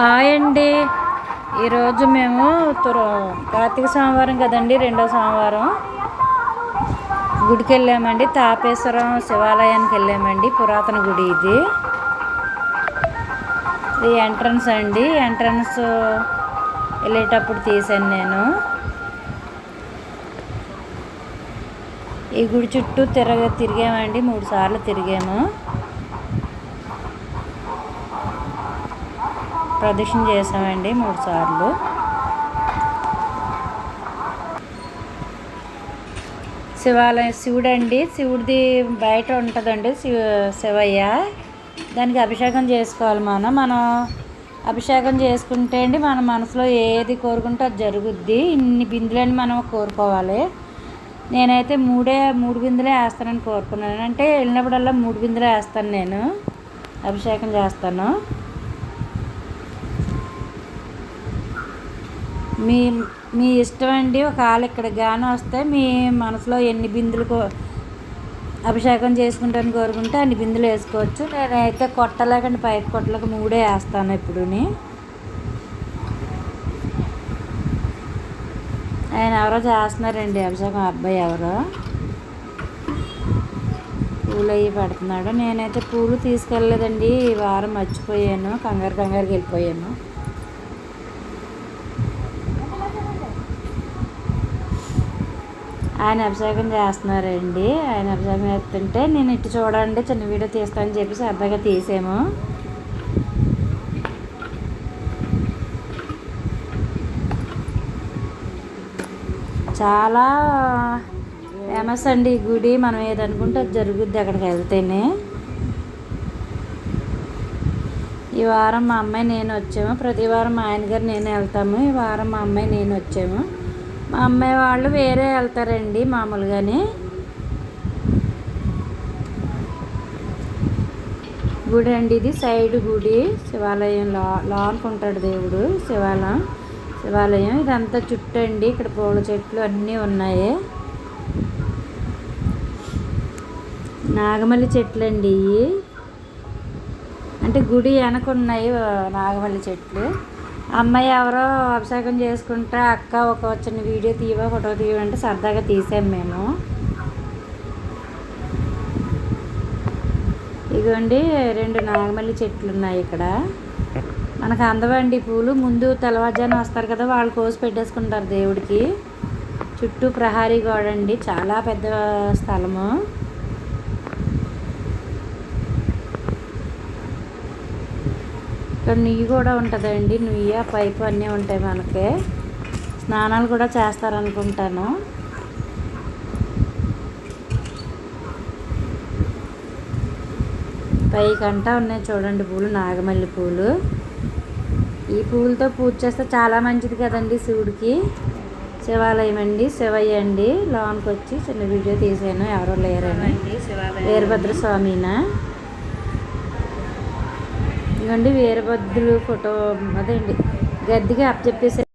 Hi అండి. ఈరోజు మేము తుర కార్తీక సోమవారం కదండి రెండో సోమవారం. గుడికి వెళ్ళామండి తాపేశ్వరం శివాలయానికి వెళ్ళామండి పురాతన గుడి ఇది. ఇది ఎంట్రన్స్ అండి ఎంట్రన్స్ వెళ్ళేటప్పుడు తీసాను నేను. ఈ గుడి చుట్టూ తిరగ తిరిగామండి మూడు సార్లు తిరిగాము. ప్రదక్షిణ చేసామండి మూడు సార్లు. శివాలయం శివుడు అండి శివుడిది బయట ఉంటుందండి శివ శివయ్య. దానికి అభిషేకం చేసుకోవాలి మనం. మనం అభిషేకం చేసుకుంటే అండి మన మనసులో ఏది కోరుకుంటే అది జరుగుద్ది. ఇన్ని బిందులని మనం కోరుకోవాలి. నేనైతే మూడే మూడు బిందులే వేస్తానని కోరుకున్నాను. అంటే వెళ్ళినప్పుడల్లా మూడు బిందులే వేస్తాను నేను. అభిషేకం చేస్తాను. మీ మీ ఇష్టం అండి. ఒకవేళ ఇక్కడ గాను వస్తే మీ మనసులో ఎన్ని బిందులు కో అభిషేకం చేసుకుంటాను కోరుకుంటే అన్ని బిందులు వేసుకోవచ్చు. నేనైతే కొట్టలేకండి. పైకి కొట్టలకు మూడే వేస్తాను ఇప్పుడుని ఆయన ఎవరో చేస్తున్నారండి. అభిషేకం అబ్బాయి ఎవరో. పూలు అవి పెడుతున్నాడు. నేనైతే పూలు తీసుకెళ్ళలేదండి. ఈ వారం మర్చిపోయాను. కంగారు కంగారుకి వెళ్ళిపోయాను. ఆయన అభిషేకం చేస్తున్నారండి. ఆయన అభిషేకం చేస్తుంటే నేను ఇటు చూడండి చిన్న వీడియో తీస్తానని చెప్పి సరదాగా తీసాము. చాలా ఫేమస్ అండి ఈ గుడి. మనం ఏదనుకుంటే అది జరుగుద్ది అక్కడికి వెళ్తేనే. ఈ వారం మా అమ్మాయి నేను వచ్చాము. ప్రతి వారం మా ఆయన గారు నేను వెళ్తాము. ఈ వారం మా అమ్మాయి నేను వచ్చాము. మా అమ్మాయి వాళ్ళు వేరే వెళ్తారండి మామూలుగానే. గుడి అండి ఇది సైడ్ గుడి శివాలయం లా ఉంటాడు దేవుడు శివాలయం శివాలయం. ఇదంతా చుట్టూ అండి ఇక్కడ పూల చెట్లు అన్నీ ఉన్నాయి. నాగమల్లి చెట్లు అండి అంటే గుడి వెనక ఉన్నాయి నాగమల్లి చెట్లు. అమ్మాయి ఎవరో అభిషేకం చేసుకుంటే అక్క ఒక చిన్న వీడియో తీయవా ఫోటో తీయవంటే సరదాగా తీసాం మేము. ఇదిగోండి రెండు నాగమల్లి చెట్లు ఉన్నాయి ఇక్కడ. మనకు అందవండి పూలు. ముందు తెల్లవారుజాన వస్తారు కదా వాళ్ళు కోసి పెట్టేసుకుంటారు దేవుడికి. చుట్టూ ప్రహారీ గోడ అండి చాలా పెద్ద స్థలము. ఇక్కడ నుయ్యి కూడా ఉంటుందండి. నుయ్య పైపు అన్నీ ఉంటాయి మనకి. స్నానాలు కూడా చేస్తారనుకుంటాను. పైకంటా ఉన్నాయి చూడండి పూలు నాగమల్లి పూలు. ఈ పూలతో పూజ చేస్తే చాలా మంచిది కదండి శివుడికి. శివాలయం అండి శివయ్య అండి. లోన్కి వచ్చి చిన్న వీడియో తీసాను ఎవరో లేరని. వీరభద్ర స్వామినా ఇవ్వండి వీరభద్రుడు ఫోటో అదే అండి గద్దిగా అప్పచెప్పేసి